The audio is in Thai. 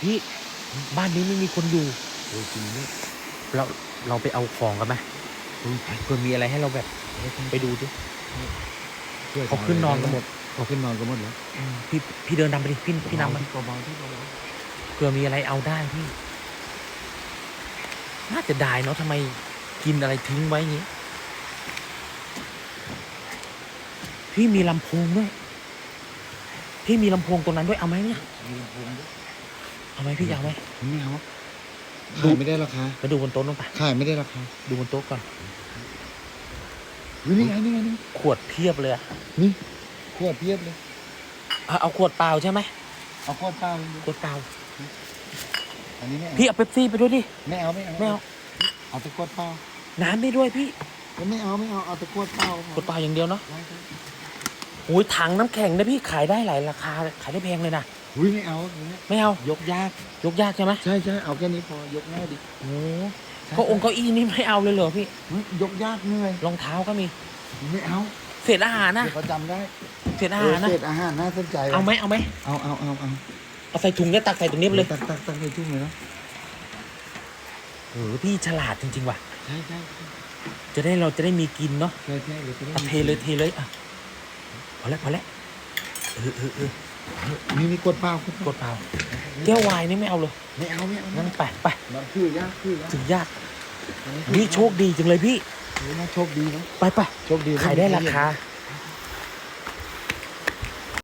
พี่บ้านนี้ไม่มีคนอยู่โอ้ยจริงเนี่ยเราเราไปเอาของกันไหมเพื่อมีอะไรให้เราแบบไปดูดิช่วยเขาขึ้นนอนกันหมดเขาขึ้นนอนกันหมดแล้วอืมพี่พี่เดินนำไปดิพี่พี่นำมันเบาๆที่เบาเผื่อมีอะไรเอาได้พี่ น่าจะได้เนาะทำไมกินอะไรทิ้งไว้อย่างนี้ พี่มีลำโพงด้วย พี่มีลำโพงตรงนั้นด้วยเอาไหมเนี่ย ๆมีลำโพงด้วย เอาไหมพี่อยากไหมไม่เอาดูขายไม่ได้ราคาไปดูบนโต๊ะนู่นไปขายไม่ได้ราคาดูบนโต๊ะก่อนเฮ้ยนี่ไงนี่ไงนี่ไงขวดเพียบเลยอะนี่ขวดเพียบเลยเอาเอาขวดเปล่าใช่ไหมเอาขวดเปล่าเลยดิขวดเปล่าอันนี้ไม่เอาพี่เอาเป๊ปซี่ไปด้วยดิไม่เอาไม่เอาไม่เอาเอาแต่ขวดเปล่าน้ำได้ด้วยพี่ไม่เอาไม่เอาเอาแต่ขวดเปล่าขวดเปล่าอย่างเดียวเนาะได้ได้โอ้ยถังน้ำแข็งนะพี่ขายได้หลายราคาขายได้แพงเลยนะ อุ้ยไม่เอาอย่างเงี้ยไม่เอา ยกยาก ยกยากใช่ไหมใช่ใช่เอาแค่นี้พอยกง่ายดิโอ้ก็องค์เก้าอี้นี่ไม่เอาเลยเหรอพี่เฮ้ยยกยากเหนื่อยรองเท้าก็มี ไม่เอาเศษอาหารนะเดี๋ยวเขาจำได้เศษอาหารนะเศษอาหารน่าสนใจว่ะเอาไหมเอาไหมเอาเอาเอาเอาเอาใส่ถุงเนี่ยตักใส่ตรงนี้ไปเลยตักตักตักในทุ่งเลยนะเออพี่ฉลาดจริง ๆ ว่ะ ใช่ใช่จะได้เราจะได้มีกินเนาะใช่ใช่เลยจะได้เอาเทเลยเทเลยอะพอแล้วพอแล้วเออเออเออ นี่นี่กดเปล่ากกดเปล่าแก้ววายนี่ไม่เอาเลยไม่เอาไม่เอางั้นไปไปมันคือยากคือยากถึงยากนี่โชคดีจังเลยพี่เฮ้ยน่าโชคดีนะไปไปโชคดีนะขายได้ราคา